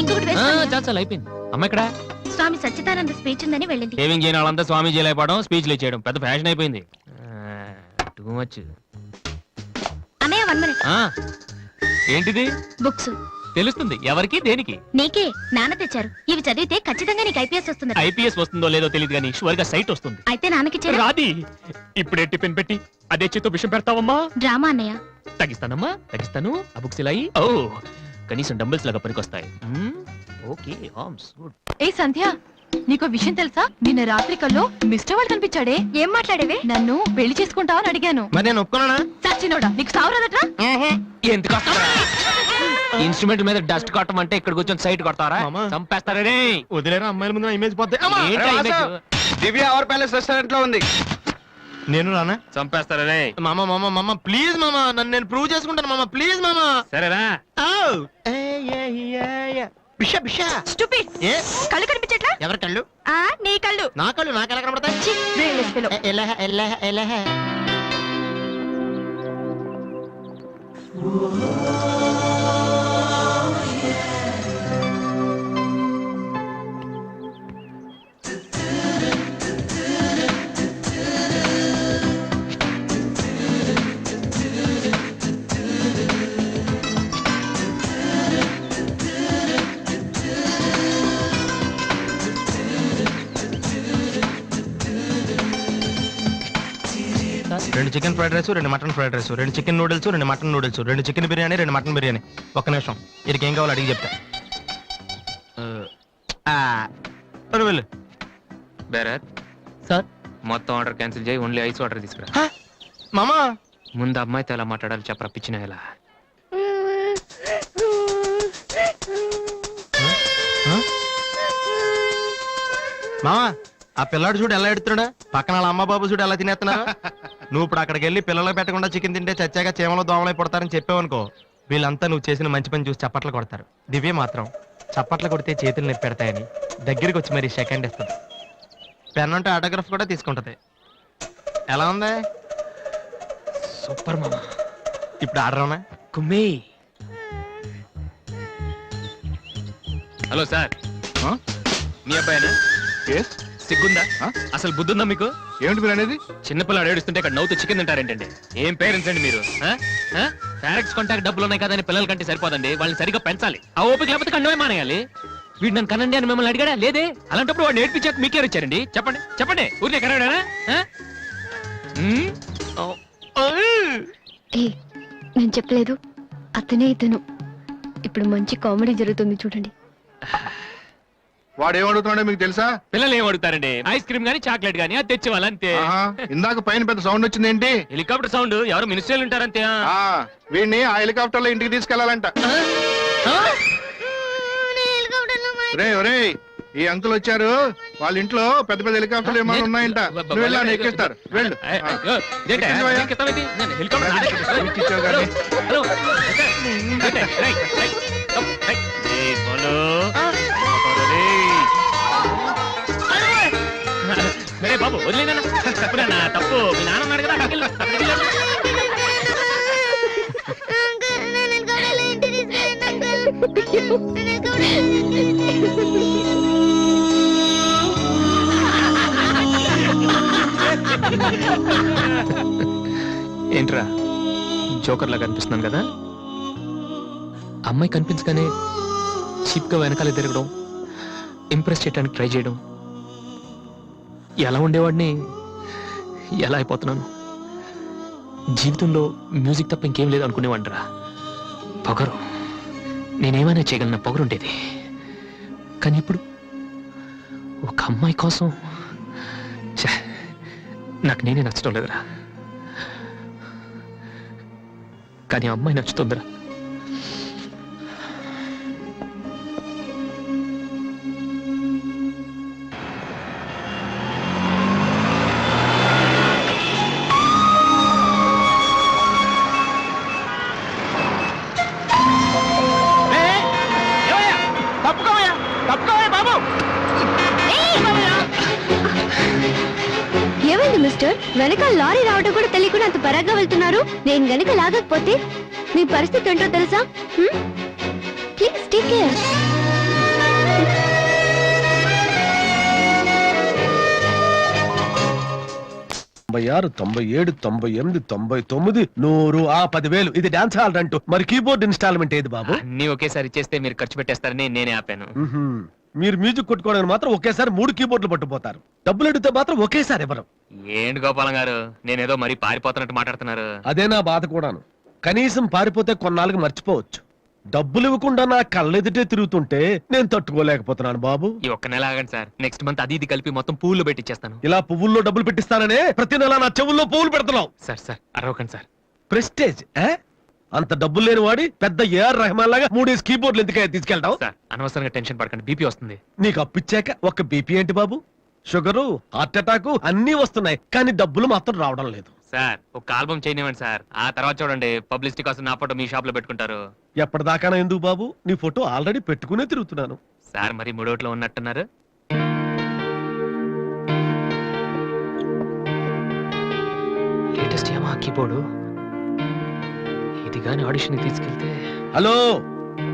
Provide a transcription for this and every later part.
ఇంకొకటి ఆ, వేసుకోండి. చాలు చాలు అయిపోయింది. అమ్మ ఇక్కడ స్వామి సచ్చిదానంద స్పీచ్ ఉందని వెళ్ళింది. సేవింగ్ చేయని వాళ్ళంతా స్వామీజీ అయిపోవడం స్పీచ్లు ఇచ్చేయడం. పెద్ద ఫ్యాషన్ అయిపోయింది. టూ మచ్ అన్నయ్య వన్ మినిట్ ఏంటిది? బుక్స్ తెలుస్తుంది. ఎవరికి? దేనికి? నీకే. నాన్న తెచ్చారు. ఇవి చదివితే ఖచ్చితంగా నీకు ఐపీఎస్ వస్తుంది. ఐపీఎస్ వస్తుందో లేదో తెలియదు కానీ షువర్గా సైట్ వస్తుంది. అయితే నాన్నకి రాది ఇప్పుడే టిఫిన్ పెట్టి అదే చేత్తో విషయం పెడతావమ్మా. డ్రామా అన్నయ్య. తగ్గిస్తానమ్మా తగ్గిస్తాను ఆ బుక్స్ ఇలా అయ్యి. ఓ కనీసం డంబుల్స్ లాగా పనికొస్తాయి. Okay arms good. ఏ సంధ్య నీకో విషయం తెలుసా? నిన్న రాత్రి కల్లో మిస్టర్ వాళ్ళు కనిపించాడే. ఏం మాట్లాడేవి? నన్ను పెళ్ళి చేసుకుంటావా అని అడిగాను. మరి నేను ఒప్పుకున్నానా? సచ్చినోడా నీకు సావరాదట్రా ఎందుకు ఇన్స్ట్రుమెంట్ మీద డస్ట్ కొట్టమంటే ఇక్కడ కూర్చొని సైట్ కొడతారా? మామా. చంపేస్తారా రే? వదిలేరా అమ్మాయిల ముందు ఇమేజ్ పోతే. ఏంటా image? దివ్య అవర్ ప్యాలెస్ రెస్టారెంట్లో ఉంది. నేను రానా? చంపేస్తారా రే? మామ మామ మామ ప్లీజ్ మామ నన్ను నేను ప్రూవ్ చేసుకుంటాను మామ ప్లీజ్ మామ. సరేరా బిషా బిషా. స్టూపిడ్. ఏ? కళ్ళు కనిపించట్లా? ఎవరి కళ్ళు? ఆ నీ కళ్ళు. నా కళ్ళు నాకు ఎలా కనబడతాయి? ఛీ, fellow. ఎ- ఎలహ ఎలహ ఎలహ రెండు చికెన్ ఫ్రైడ్ రైస్ రెండు మటన్ ఫ్రైడ్ రైస్ రెండు చికెన్ నూడిల్స్ రెండు మటన్ నూడిల్స్ రెండు చికెన్ బిర్యానీ రెండు మటన్ బిర్యానీ. ఒక్క నిమిషం. వీరికి ఏం కావాలో అడిగి చెప్తా. వెళ్ళు, సార్? మొత్తం ఆర్డర్ క్యాన్సిల్ చేయి ఓన్లీ ఐస్ వాటర్ తీసుకురా. మామా? ముందు అమ్మాయితో ఎలా మాట్లాడాలి చెప్పరా పిచ్చిన ఎలా? మామా? ఆ పిల్లాడు చూడు ఎలా ఎడుతున్నాడా? పక్కన వాళ్ళ అమ్మ బాబు చూడు ఎలా తినేస్తున్నారు నువ్వు ఇప్పుడు అక్కడికి వెళ్ళి పిల్లలకు పెట్టకుండా చికెన్ తింటే చచ్చాక చీమలో దోమలై పడతారని చెప్పావనుకో వీళ్ళంతా నువ్వు చేసిన మంచి పని చూసి చప్పట్లు కొడతారు. దివ్య మాత్రం చప్పట్లు కొడితే చేతులు నొప్పి పెడతాయని దగ్గరికి వచ్చి మరి సెకండ్ ఇస్తుంది పెన్ అంటే ఆటోగ్రాఫ్ కూడా తీసుకుంటది. ఎలా ఉంది? సూపర్ మామా. ఇప్పుడు ఆర్డర్ ఉన్నా కుమ్మి. Hello sir. మీ అబ్బాయినా? సిగ్గుందా? అసలు బుద్ధుందా మీకు? ఏమిటి మీరు అనేది? చిన్నపిల్లాడు ఏడుస్తుంటే ఇక్కడ నవ్వుతూ చికెన్ తింటారేంటండి? ఏం పేరెంట్స్ అండి మీరు? ఫారెక్స్ కాంటాక్ట్ డబ్బులు ఉన్నాయి కదని పిల్లల కంటే సరిపోదండి. వాళ్ళని సరిగ్గా పెంచాలి. ఆ ఓపిక లేకపోతే కండమే మానేయాలి. వీడు నన్ను కనండి అని మిమ్మల్ని అడిగాడా? లేదే. అలాంటప్పుడు వాడు నేర్పించాక మీకే వచ్చారండి? చెప్పండి. చెప్పండి. ఊరికే కనడానా ఏ నేను చెప్పలేదు. అతనే ఇతను. ఇప్పుడు మంచి కామెడీ జరుగుతుంది చూడండి. వాడు ఏమడుగుతున్నాడో మీకు తెలుసా పిల్లలు ఏం అడుగుతారండి ఐస్ క్రీమ్ గానీ చాక్లెట్ గానీ అది తెచ్చేవాళ్ళు అంతే ఆహా, ఇందాక పైన పెద్ద సౌండ్ వచ్చింది ఏంటి హెలికాప్టర్ సౌండ్ ఎవరు మినిస్టర్లు ఉంటారంతే ఆ వీడిని ఆ హెలికాప్టర్లో ఇంటికి తీసుకెళ్ళాలంట రే ఒరే ఈ అంకుల్ వచ్చారు వాళ్ళ ఇంట్లో పెద్ద పెద్ద హెలికాప్టర్లు ఏమైనా ఉన్నాయంట నువ్వు వెళ్ళా ఎక్కిస్తారు వెళ్ళు ఆ. ఎక్కించవయ్యా. బాబు తప్పునా మీ నాన్న ఉన్నాడు కదా అక్కడికి వెళ్ళు, ఏంట్రా? జోకర్ లాగా కనిపిస్తున్నాను కదా? అమ్మాయి కనిపించగానే చీప్గా వెనకాల తిరగడం ఇంప్రెస్ చేయడానికి ట్రై చేయడం ఎలా ఉండేవాడిని ఎలా అయిపోతున్నాను? జీవితంలో మ్యూజిక్ తప్ప ఇంకేం లేదు అనుకునేవాడిరా పొగరు. నేనేమైనా చేయగలన? పొగరుండేది. కానీ ఇప్పుడు ఒక అమ్మాయి కోసం నాకు నేనే నచ్చడం లేదురా. కానీ ఆ అమ్మాయి నచ్చుతుందిరా. మిస్టర్ వెనక లారీ రావడం కూడా తెలియకుండా అంత పరాగ్గా వెళ్తున్నారు. నేను గనుక లాగకపోతే మీ పరిస్థితి ఏంటో తెలుసా? ప్లీజ్ టేక్ కేర్ తొంభై ఆరు తొంభై ఏడు తొంభై ఎనిమిది తొంభై తొమ్మిది నూరు ఆ పదివేలు. ఇది డాన్స్ హాల్ అంటూ మరి కీబోర్డ్ ఇన్స్టాల్మెంట్ ఏది బాబు? అన్ని ఒకేసారి ఇచ్చేస్తే మీరు ఖర్చు పెట్టేస్తారని నేనే ఆపాను. మీరు మ్యూజిక్ కొట్టుకోవడానికి మాత్రం ఒకేసారి మూడు కీబోర్డులు పట్టుపోతారు డబ్బులు అడిగితే మాత్రం ఒకేసారి ఇవ్వరు. ఏంటి గోపాలం గారు? నేనేదో మరీ పారిపోతున్నట్టు మాట్లాడుతున్నారు. అదే నా బాధ కూడాను. కనీసం పారిపోతే కొన్నాళ్ళకి మర్చిపోవచ్చు. డబ్బులు ఇవ్వకుండా నా కళ్ళెదుటే తిరుగుతుంటే నేను తట్టుకోలేకపోతున్నాను బాబు. ఈ ఒక్క నెల ఆగండి సార్. నెక్స్ట్ మంత్ అది ఇది కలిపి మొత్తం పూలు పెట్టిచ్చేస్తాను. ఇలా పువ్వుల్లో డబ్బులు పెట్టిస్తాననే ప్రతి నెల నా చెవుల్లో పువ్వులు పెడుతున్నావు. సార్ సార్ అరవకండి సార్. ప్రెస్టేజ్? అంత డబ్బులు లేని వాడి పెద్ద ఏఆర్ రెహమాన్ లాగా మూడేసి కీబోర్డులు ఎందుకయ్యా తీసుకెళ్తావు? సార్ అనవసరంగా టెన్షన్ పడకండి. బీపీ వస్తుంది. నీకు అప్పిచ్చాక ఒక బీపీ ఏంటి బాబు? షుగరు హార్ట్ అటాక్ అన్నీ వస్తున్నాయి కానీ డబ్బులు మాత్రం రావడం లేదు. సార్ ఒక ఆల్బమ్ చేయనివ్వండి సార్. ఆ తర్వాత చూడండి పబ్లిసిటీ కోసం నా ఫోటో మీ షాప్లో పెట్టుకుంటారు. ఎప్పటిదాకా ఎందుకు బాబు? నీ ఫోటో ఆల్రెడీ పెట్టుకునే తిరుగుతున్నాను. సార్ మరి మూడోట్లో ఉన్నట్టున్నారు. లేటెస్ట్ ఏమా కీబోర్డు కానీ ఆడిషన్ తీసుకెళ్తే? హలో!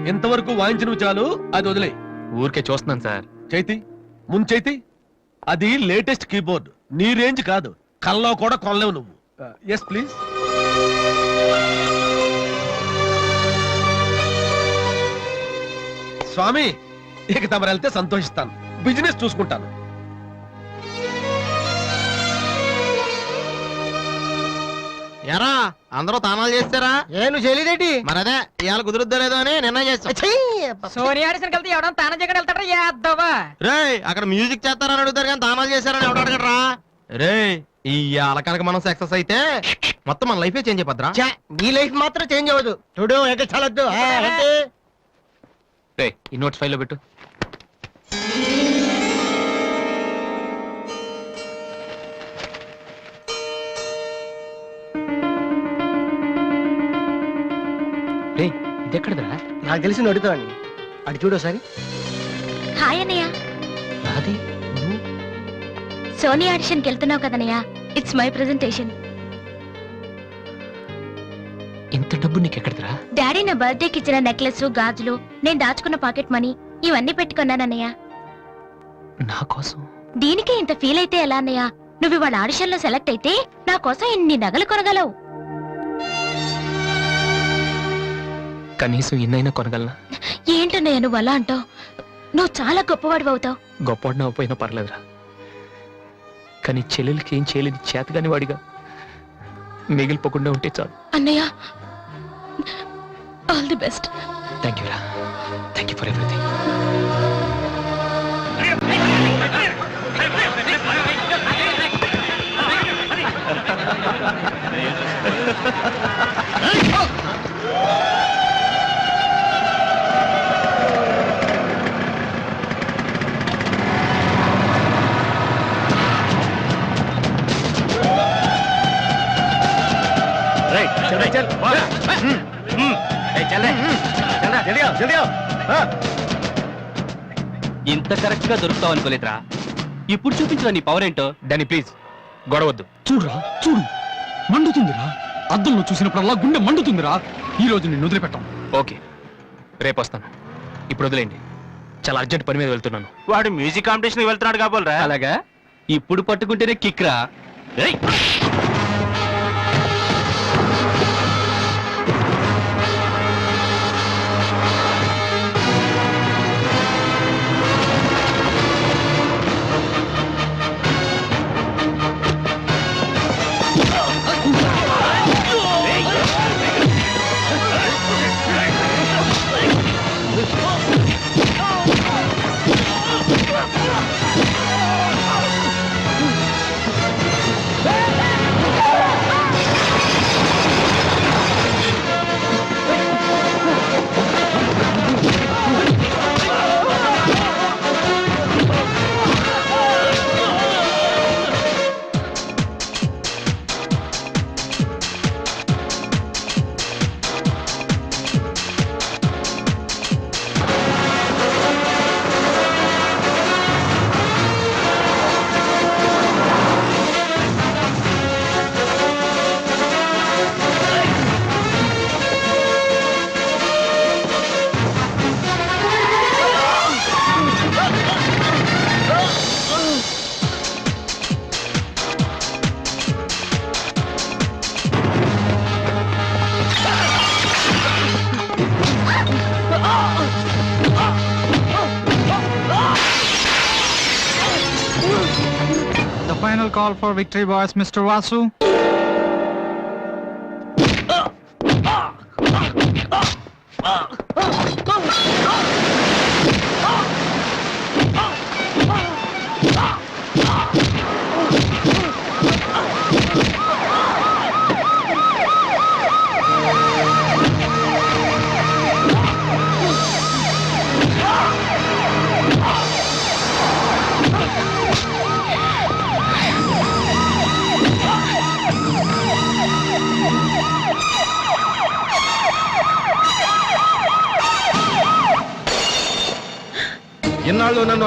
ఇంతవరకు వాయించిన చాలు? అది వదిలే ఊరికే చూస్తున్నాను సార్. చైతి ముందు చైతి. అది లేటెస్ట్ కీబోర్డ్. నీ రేంజ్ కాదు. కల్లో కూడా కొనలేవు నువ్వు. ఎస్ ప్లీజ్ స్వామి ఇక తమరు వెళ్తే సంతోషిస్తాను. బిజినెస్ చూసుకుంటాను. ఎరా అందరూ తానాలు చేస్తారా? ఏను చేయలేదేటి? మరి అదే ఇవాళ కుదురుద్దో లేదో అని నిర్ణయం చేస్తాం. కలిసి ఎవడం తాన వెళ్తాడా? రే అక్కడ మ్యూజిక్ చేస్తారని అడుగుతారు కానీ తానాలు చేశారని ఎవడు అడగడరా రే? ఈ ఇవాళ కనుక మనం సక్సెస్ అయితే మొత్తం మన లైఫే చేంజ్ అయిపోద్రా నీ లైఫ్ మాత్రం చేంజ్ అవ్వదు. చూడు ఎక్కడ చాలొద్దు ఆ, అంటే రే ఈ నోట్స్ ఫైల్లో పెట్టు. ఇదెక్కడదా నాకు తెలిసి అడుగుతావని అటు చూడు ఒకసారి. హాయ్ అన్నయ్య. నాది సోనీ ఆడిషన్కి వెళ్తున్నావు కదన్నయ్య ఇట్స్ మై ప్రెజెంటేషన్ ఇంత డబ్బు నీకు ఎక్కడదరా డాడీ నా బర్త్డేకి ఇచ్చిన నెక్లెస్ గాజులు నేను దాచుకున్న పాకెట్ మనీ ఇవన్నీ పెట్టుకున్నానన్నయ్య నా కోసం? దీనికి ఇంత ఫీల్ అయితే ఎలా అన్నయ్య? నువ్వు ఇవాళ ఆడిషన్లో సెలెక్ట్ అయితే నా కోసం ఇన్ని నగలు కొనగలవు? కనీసం ఇన్నైనా కొనగలనా ఏంటన్నయ్య నువ్వు అలా అంటావు నువ్వు చాలా గొప్పవాడు అవుతావు గొప్పవాడిని అవ్వపోయినా పర్లేదురా కానీ చెల్లెలకి ఏం చేయలేదు చేతగాని వాడిగా మిగిలిపోకుండా ఉంటే చాలు అన్నయ్య all the best thank you రా థ్యాంక్ యూ ఫర్ ఎవ్రీథింగ్ ఇంత కరెక్ట్గా దొరుకుతావు అనుకోలేదురా. ఇప్పుడు చూపించిన నీ పవర్ ఏంటో? దాన్ని ప్లీజ్. గొడవద్దు. చూడురా చూడు. మండుతుందిరా. అద్దంలో చూసినప్పుడల్లా గుండె మండుతుందిరా. ఈ రోజు నిన్ను వదిలిపెట్టాం. ఓకే. రేపు వస్తాను. ఇప్పుడు వదిలేండి చాలా అర్జెంట్ పని మీద వెళ్తున్నాను. వాడు మ్యూజిక్ కాంపిటీషన్ వెళ్తున్నాడు కాబోలరా. అలాగా? ఇప్పుడు పట్టుకుంటేనే కిక్ రా final call for victory boys mister Vasu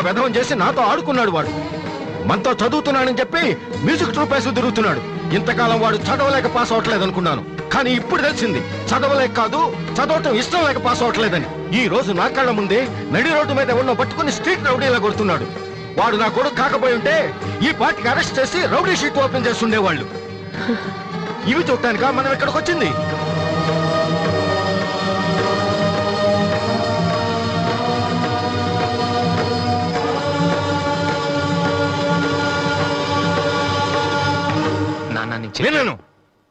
వెధవం చేసి నాతో ఆడుకున్నాడు వాడు. మనతో చదువుతున్నానని చెప్పి మ్యూజిక్ ట్రూప్ వేసి తిరుగుతున్నాడు. ఇంతకాలం వాడు చదవలేక పాస్ అవట్లేదు అనుకున్నాను. కానీ ఇప్పుడు తెలిసింది చదవలేక కాదు చదవటం ఇష్టం లేక పాస్ అవట్లేదని. ఈ రోజు నా కళ్ళ ముందే నడి రోడ్డు మీద ఉన్న పట్టుకుని స్ట్రీట్ రౌడీలా కొడుతున్నాడు. వాడు నా కొడుకు కాకపోయి ఉంటే ఈ పార్టీకి అరెస్ట్ చేసి రౌడీ షీట్ ఓపెన్ చేస్తుండేవాళ్ళు. ఇవి చూడటానికా మనం ఇక్కడికి వచ్చింది? చెప్పేది- వినను.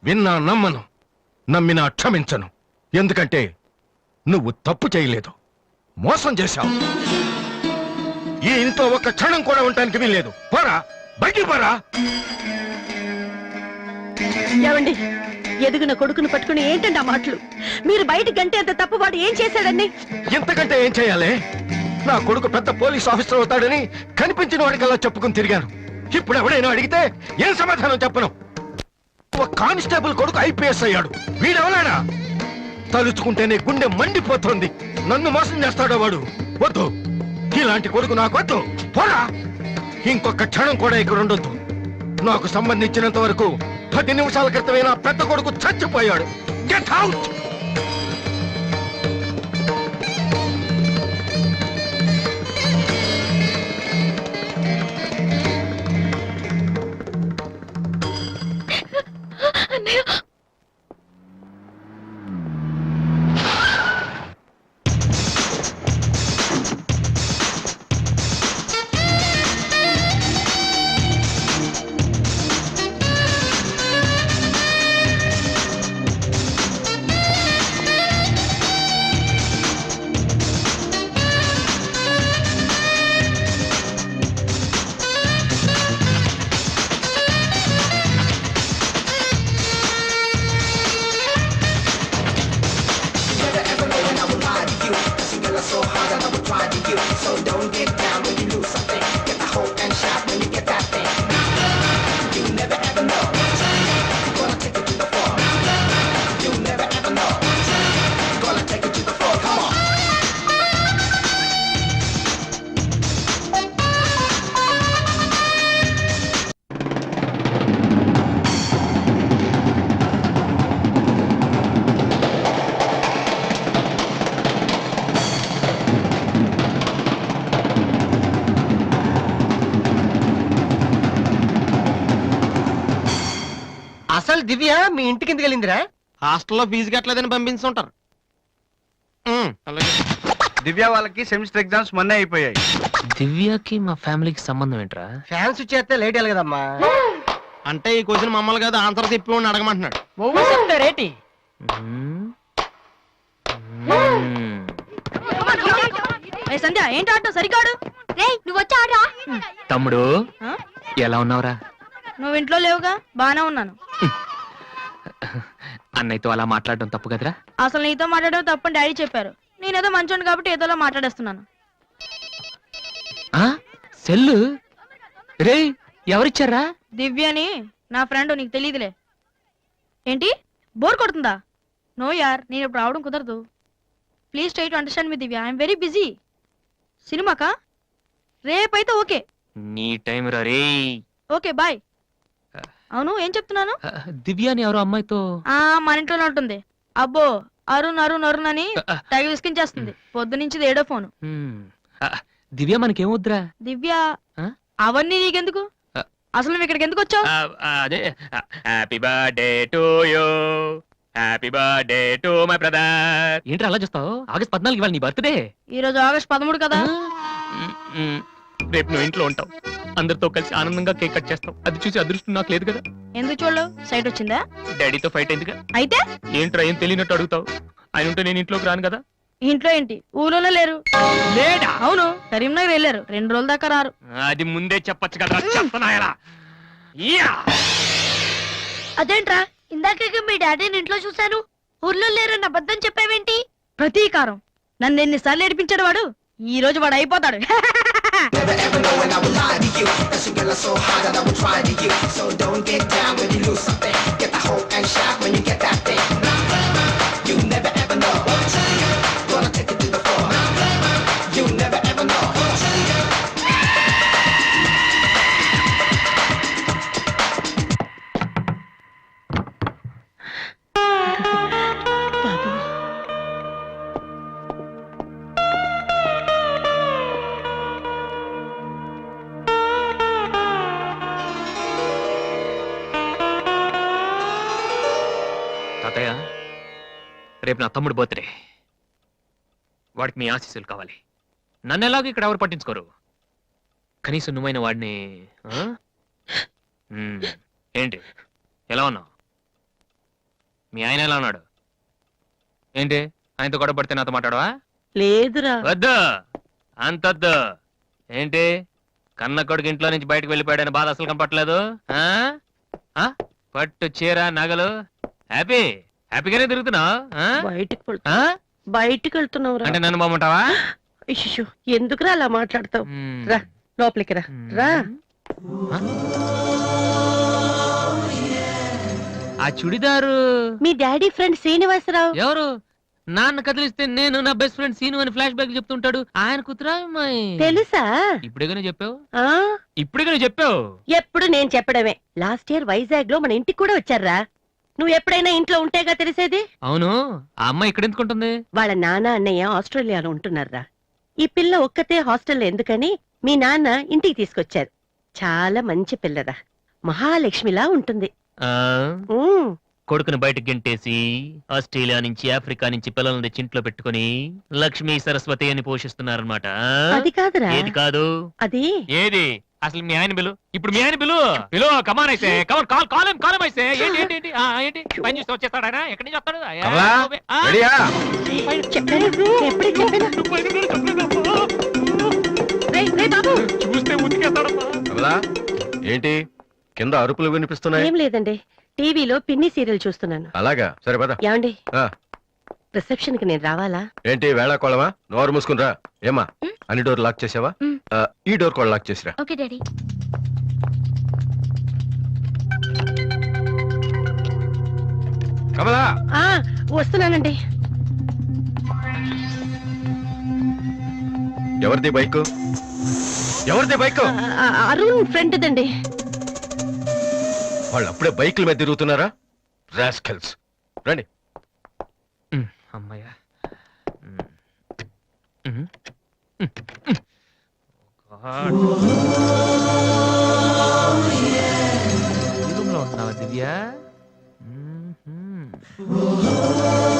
విన్నా నమ్మను. నమ్మినా క్షమించను. ఎందుకంటే నువ్వు తప్పు చేయలేదు. మోసం చేశావు. ఈ ఇంట్లో ఒక్క క్షణం కూడా ఉండటానికి వీల్లేదు. పోరా. బయటికి పోరా. ఏమండి? ఎదిగిన కొడుకును పట్టుకుని ఏంటండి ఆ మాటలు? మీరు బయట గంటే అంత తప్పు వాడు ఏం చేశాడండి? ఇంతకంటే ఏం చేయాలి? నా కొడుకు పెద్ద పోలీస్ ఆఫీసర్ అవుతాడని కనిపించిన వాడికల్లా చెప్పుకుని తిరిగాను. ఇప్పుడు ఎవడైనా అడిగితే ఏం సమాధానం చెప్పను? ఒక కానిస్టేబుల్ కొడుకు ఐపీఎస్ అయ్యాడు. వీడెవలాడా తలుచుకుంటేనే గుండె మండిపోతుంది. నన్ను మోసం చేస్తాడో వాడు? వద్దు. ఇలాంటి కొడుకు నాకు వద్దు. పోరా. ఇంకొక క్షణం కూడా ఇక్కడ ఉండొద్దు నాకు సంబంధించినంత వరకు పది నిమిషాల క్రితమైన పెద్ద కొడుకు చచ్చిపోయాడు. గెట్ అవుట్ అసలు దివ్య మీ ఇంటికి ఎందుకు వెళ్ళిందిరా. హాస్టల్లో ఫీజు కట్టలేదని పంపించుంటారు. అలాగే. దివ్య వాళ్ళకి సెమిస్టర్ ఎగ్జామ్స్ మొన్నే అయిపోయాయి. దివ్యకి మా ఫ్యామిలీకి సంబంధం ఏంట్రా? ఫ్యాన్స్ చేస్తే లేట్ వెళ్ళి కదమ్మా. అంటే ఈ క్వశ్చన్ మమ్మల్ని కాదు ఆన్సర్ చెప్పి అడగమంటున్నాడు. నువ్వు చెప్తారేటి. సంధ్య ఏంటి ఆటో సరికాడు? రేయ్ నువ్వు వచ్చారా తమ్ముడు? ఎలా ఉన్నావురా? నువ్వు ఇంట్లో లేవుగా బానే ఉన్నాను. అన్నయ్యతో అలా మాట్లాడడం తప్పు కదరా? అసలు నీతో మాట్లాడడం తప్పని డాడీ చెప్పారు. నేనేదో మంచోడు కాబట్టి ఏదోలా మాట్లాడేస్తున్నాను. ఆ? సెల్లు? రే ఎవరిచ్చారా? దివ్యని నా ఫ్రెండ్ నీకు తెలియదులే ఏంటి? బోర్ కొడుతుందా? నో యార్ నేను ఇప్పుడు రావడం కుదరదు. Please try to understand me Divya. I'm very busy. సినిమాకా? రేపైతే ఓకే. నీ టైం రా రే ఓకే బాయ్. అవును ఏం చెప్తున్నాను? దివ్య అని ఎవరో అమ్మాయితో ఆ మన ఇంట్లోనే ఉంటుంది. అబ్బో అరుణ్ అరుణ్ అరుణ్ అని తెగ విసికించేస్తుంది పొద్దు నుంచి ఏడో ఫోను. దివ్య మనకేమొద్దురా? దివ్య ఆ? అవన్నీ నీకెందుకు. అసలు నువ్వు ఇక్కడికి ఎందుకు వచ్చావు? అదే happy birthday to you happy birthday to my brother ఏంటి అలా చూస్తావు? ఆగస్ట్ పద్నాలుగు ఇవాళ నీ బర్త్డే ఈ రోజు ఆగస్ట్ పదమూడు కదా? రేపు నువ్వు ఇంట్లో ఉంటావు. అందరితో కలిసి ఆనందంగా కేక్ కట్ చేస్తాం. అది చూసి అదృష్టం నాకు లేదు కదా. ఎందుకు చూడలేవు? సైట్ వచ్చిందా? డాడీతో ఫైట్ ఎందుకు? అయితే? ఏంట్రా ఏం తెలియనట్టు అడుగుతావు? ఆయన ఉంటే నేను ఇంట్లోకి రాను కదా. ఇంట్లో ఏంటి? ఊళ్ళోనే లేరు. లేడా? అవును కరీంనగర్ వెళ్ళారు. రెండు రోజుల దాకా రారు. అది ముందే చెప్పొచ్చు కదా చెప్పనాయలా అదేంట్రా? ఇందాక మీ డాడీని ఇంట్లో చూశాను. ఊర్లో లేరన్న అబద్ధం చెప్పావేంటి? ప్రతీకారం. నన్ను ఎన్నిసార్లు ఏడిపించాడు వాడు? ఈ రోజు వాడు అయిపోతాడు. Never ever know when I would lie to you. That you get so hard that I would try to you. So don't get down when you lose something. Get the hope and shout when you get that thing. రేపు నా తమ్ముడు birthday. వాడికి మీ ఆశీస్సులు కావాలి. నన్ను ఎలాగో ఇక్కడ ఎవరు పట్టించుకోరు? కనీసం నువ్వైన వాడిని ఆ? ఏంటి? ఎలా ఉన్నావు? మీ ఆయన ఎలా ఉన్నాడు? ఏంటి? ఆయనతో గొడవ పడితే నాతో మాట్లాడవా? లేదురా. వద్దు. అంతొద్దు. ఏంటి? కన్న కొడుకు ఇంట్లో నుంచి బయటకు వెళ్ళిపోయాడని బాధ అసలు కనపట్లేదు ఆ? ఆ? పట్టు చీర నగలు. హ్యాపీ? హ్యాపీగానే తిరుగుతున్నావు ఆ? బయటికి ఆ? బయటికి వెళ్తున్నావురా. అంటే నన్ను బాగుంటావా ఇష్యూ ఎందుకురా అలా మాట్లాడతావు? రా. లోపలికి రా. రా. ఆ? చుడిదారు? మీ డాడీ ఫ్రెండ్ శ్రీనివాసరావు. ఎవరు? నాన్న కదిలిస్తే నేను నా బెస్ట్ ఫ్రెండ్ సీను అని ఫ్లాష్ బ్యాక్ చెప్తుంటాడు. ఆయన కుతురా తెలుసా? ఇప్పుడేగానే చెప్పావు? ఆ? ఇప్పుడేగానే చెప్పావు? ఎప్పుడు నేను చెప్పడమే. లాస్ట్ ఇయర్ వైజాగ్లో మన ఇంటికి కూడా వచ్చారా? నువ్వు ఎప్పుడైనా ఇంట్లో ఉంటేగా తెలిసేది? అవును. ఆ అమ్మాయి ఇక్కడ ఎందుకుంటుంది వాళ్ళ నాన్న అన్నయ్య ఆస్ట్రేలియాలో ఉంటున్నారా ఈ పిల్ల ఒక్కతే హాస్టల్లో ఎందుకని మీ నాన్న ఇంటికి తీసుకొచ్చారు. చాలా మంచి పిల్లరా. మహాలక్ష్మిలా ఉంటుంది. ఆ? ఉమ్, కొడుకుని బయటకు గెంటేసి ఆస్ట్రేలియా నుంచి ఆఫ్రికా నుంచి పిల్లల్ని తెచ్చి ఇంట్లో పెట్టుకుని లక్ష్మీ సరస్వతి అని పోషిస్తున్నారన్నమాట. అది కాదురా. ఏది కాదు? అది? ఏది? అసలు మీ ఆయన బిలు ఇప్పుడు మీ ఆయన బిలు బిలు కమాన్ అయితే. కమాన్ కాల్ కాలం కాలం అయితే. ఏంటి? ఏంటి ఆ, ఏంటి? పని చూస్తే వచ్చేస్తాడు ఎక్కడి నుంచి వస్తాడు? ఆ, కమలా? ఆ, రెడీయా? చూస్తే ఉతికేస్తాడమ్మా కమలా ఏంటి? కింద అరుపులు వినిపిస్తున్నాయి. ఏం లేదండి. టీవీలో పిన్ని సీరియల్ చూస్తున్నాను. అలాగా? సరే పద. ఏమండి? ఆ. రిసెప్షన్కి నేను రావాలా? ఏంటి వేళ కోళమా నోరు మూసుకునిరా ఏమా అన్ని డోర్ లాక్ చేసావా? మ్. ఆ, ఈ డోర్ కూడా లాక్ చేసిరా. Okay daddy. కమలా! ఆ వస్తున్నానండి. ఎవరిది బైక్? ఎవరిది బైక్? ఆ, అరుణ్ ఫ్రెండ్ దండి వాళ్ళు అప్పుడే బైకుల మీద తిరుగుతున్నారా? రాస్కల్స్. రండి. అమ్మయ్యా. దివ్య? Oh.